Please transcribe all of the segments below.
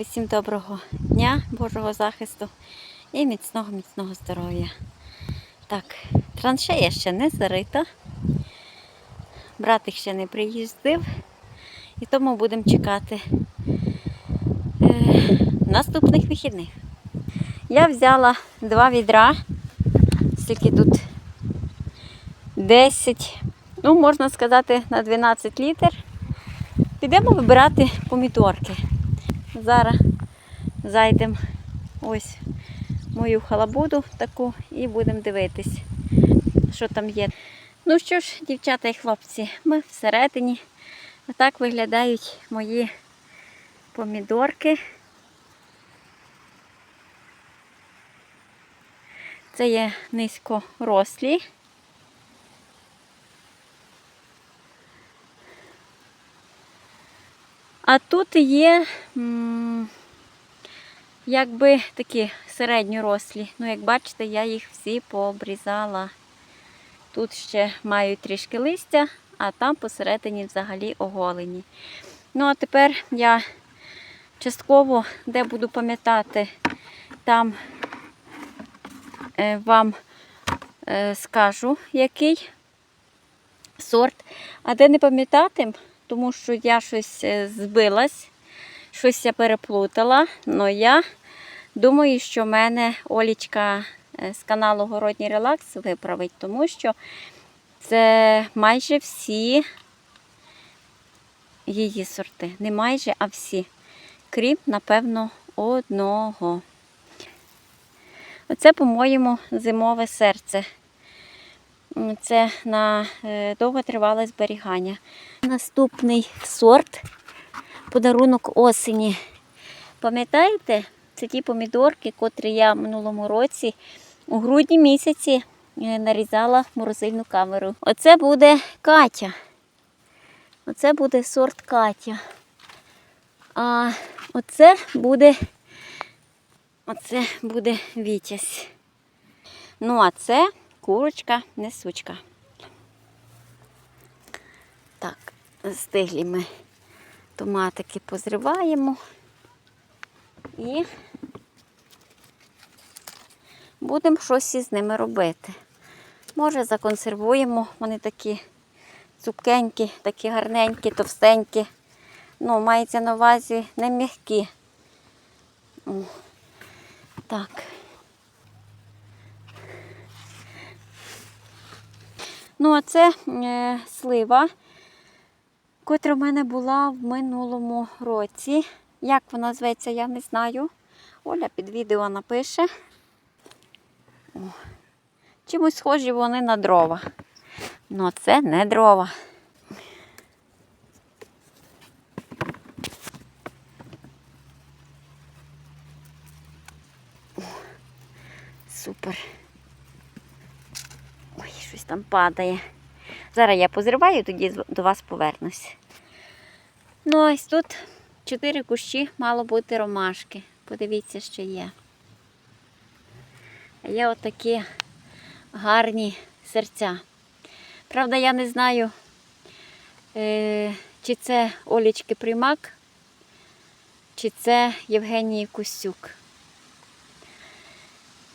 Усім доброго дня, Божого захисту і міцного, міцного здоров'я. Так, траншея ще не зарита. Братик ще не приїздив, і тому будемо чекати е, наступних вихідних. Я взяла два відра, скільки тут 10, ну можна сказати, на 12 літр. Підемо вибирати помідорки. Зараз зайдемо ось мою халабуду таку і будемо дивитись, що там є. Ну що ж, дівчата і хлопці, ми всередині. Отак виглядають мої помідорки. Це є низькорослі. А тут є якби такі середньорослі. Ну, як бачите, я їх всі пообрізала. Тут ще мають трішки листя, а там посередині взагалі оголені. Ну, а тепер я частково, де буду пам'ятати, там е, вам е, скажу, який сорт. А де не пам'ятатим, тому що я щось е, збилась, щось я переплутала. але я думаю, що мене Олічка е, з каналу Городній Релакс виправить, тому що це майже всі її сорти. Не майже, а всі. Крім, напевно, одного. Оце, по-моєму, зимове серце. Це на е, довготривале зберігання. Наступний сорт подарунок осені. Пам'ятаєте, це ті помідорки, котрі я в минулому році у грудні місяці е, нарізала в морозильну камеру. Оце буде Катя. Оце буде сорт Катя. А оце буде, оце буде Вітязь. Ну, а це курочка, несучка. Так, стиглі ми томатики позриваємо і будемо щось із ними робити. Може, законсервуємо, вони такі цупкенькі, такі гарненькі, товстенькі. Ну, мається на увазі не м'які. Так. Ну, а це е, слива, котра в мене була в минулому році. Як вона зветься, я не знаю. Оля під відео напише. О. Чимось схожі вони на дрова. Ну, це не дрова. О, Супер. Там падає. Зараз я позриваю, тоді до вас повернусь. Ну, ось тут чотири кущі мало бути ромашки. Подивіться, що є. Є отакі гарні серця. Правда, я не знаю, е, чи це Олічки Примак, чи це Євгенії Костюк.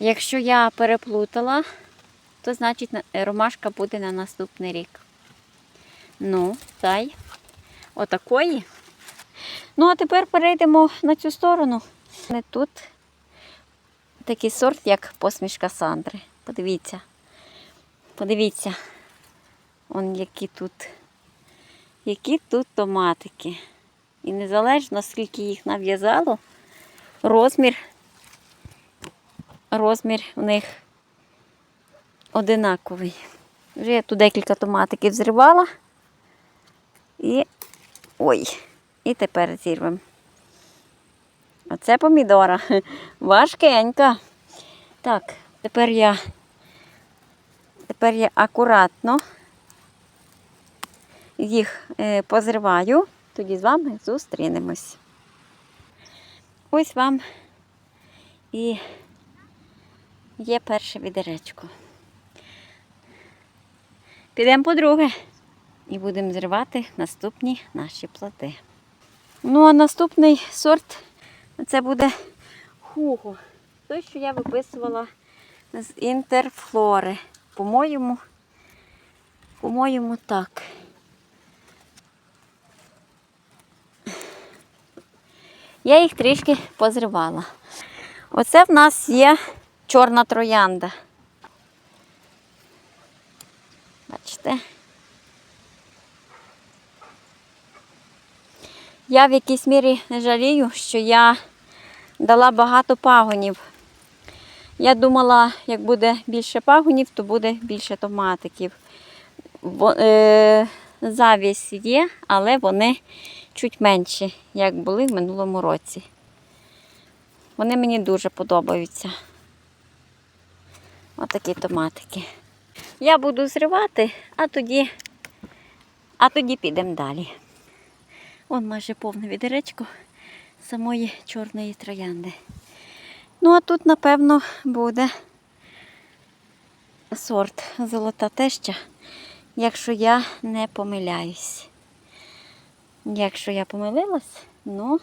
Якщо я переплутала, то значить е, ромашка буде на наступний рік. Ну, дай. Отакої. Ну, а тепер перейдемо на цю сторону. Тут такий сорт, як посмішка Сандри. Подивіться. Подивіться. Он які тут. Які тут томатики. І незалежно, скільки їх нав'язало, розмір, розмір у них одинаковий. Вже я тут декілька томатиків зривала. І. Ой, і тепер зірвемо. Оце помідора. Важкенька. Так, тепер я, тепер я акуратно їх е, позриваю, тоді з вами зустрінемось. Ось вам і є перше відеречко. Підемо по-друге і будемо зривати наступні наші плоди. Ну, а наступний сорт Це буде хуго. Той, що я виписувала з інтерфлори. По-моєму, по-моєму, так. Я їх трішки позривала. Оце в нас є чорна троянда. Бачите? Я в якійсь мірі жалію, що я дала багато пагонів. Я думала, як буде більше пагонів, то буде більше томатиків. Во- е, завість є, але вони чуть менші, як були в минулому році. Вони мені дуже подобаються. Отакі томатики. Я буду зривати, а тоді, а тоді підемо далі. Вон майже повне відеречко самої чорної троянди. Ну, а тут, напевно, буде сорт золота теща, якщо я не помиляюсь. Якщо я помилилась, ну,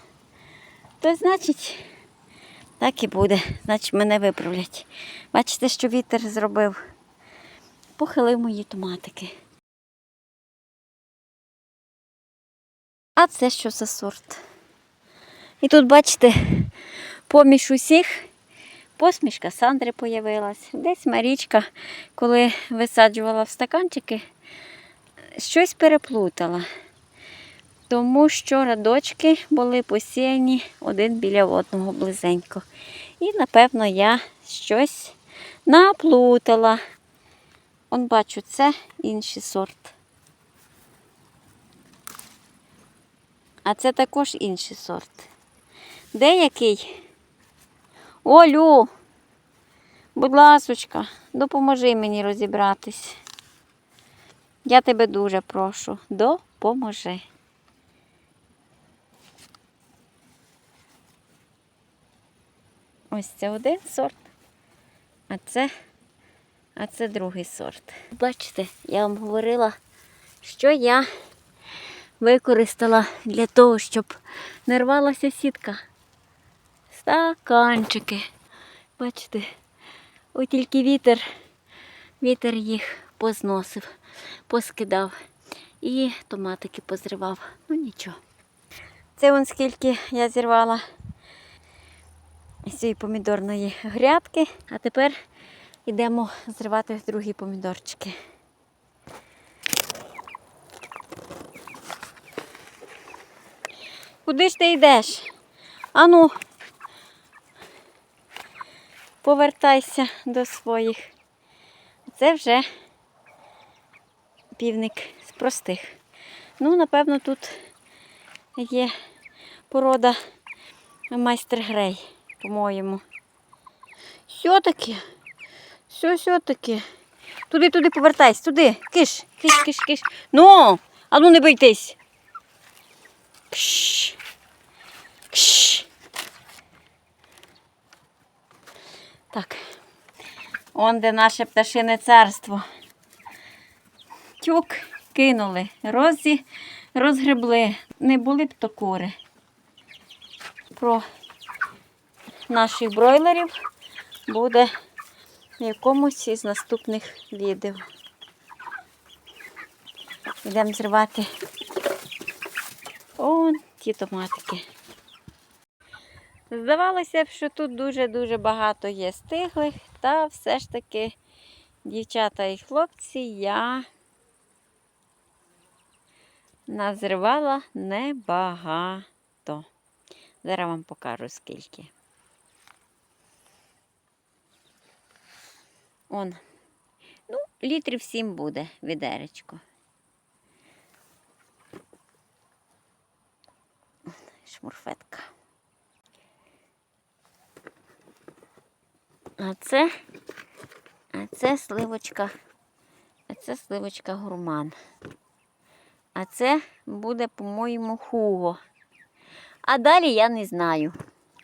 то значить так і буде. Значить, мене виправлять. Бачите, що вітер зробив. Похилив мої томатики. А це що за сорт? І тут, бачите, поміж усіх посмішка Сандри появилась. Десь Марічка, коли висаджувала в стаканчики, щось переплутала. Тому що радочки були посіяні один біля одного близенько. І, напевно, я щось наплутала. Он бачу, це інший сорт. А це також інший сорт. Де який? Олю, будь ласочка, допоможи мені розібратись. Я тебе дуже прошу, допоможи. Ось це один сорт, а це, а це другий сорт. Бачите, я вам говорила, що я використала для того, щоб не рвалася сітка. Стаканчики. Бачите, ось тільки вітер, вітер їх позносив, поскидав і томатики позривав. Ну нічого. Це вон скільки я зірвала з цієї помідорної грядки. А тепер йдемо зривати другі помідорчики. Куди ж ти йдеш? Ану, повертайся до своїх. Це вже півник з простих. Ну, напевно, тут є порода майстер грей, по-моєму. Все-таки, все, все-таки. Туди, туди повертайся, туди. Киш, киш, киш, киш. Ну, а ну не бийтесь. Кш. Кш. Так. Он де наше пташине царство. Тюк кинули, розі, розгребли. Не були б то кури. Про наших бройлерів буде в якомусь із наступних відео. Йдемо зривати он ті томатики. Здавалося б, що тут дуже-дуже багато є стиглих, та все ж таки, дівчата і хлопці, я назривала небагато. Зараз вам покажу скільки. Он. Ну, літрів сім буде відеречко. Шмурфетка. А це, а це сливочка, а це сливочка гурман. А це буде, по-моєму, хуго. А далі я не знаю.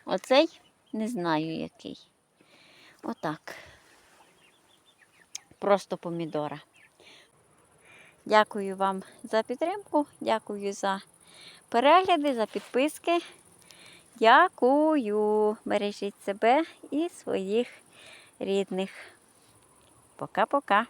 Оцей не знаю який. Отак. Просто помідора. Дякую вам за підтримку, дякую за перегляди, за підписки. Дякую. Бережіть себе і своїх рідних. Пока-пока.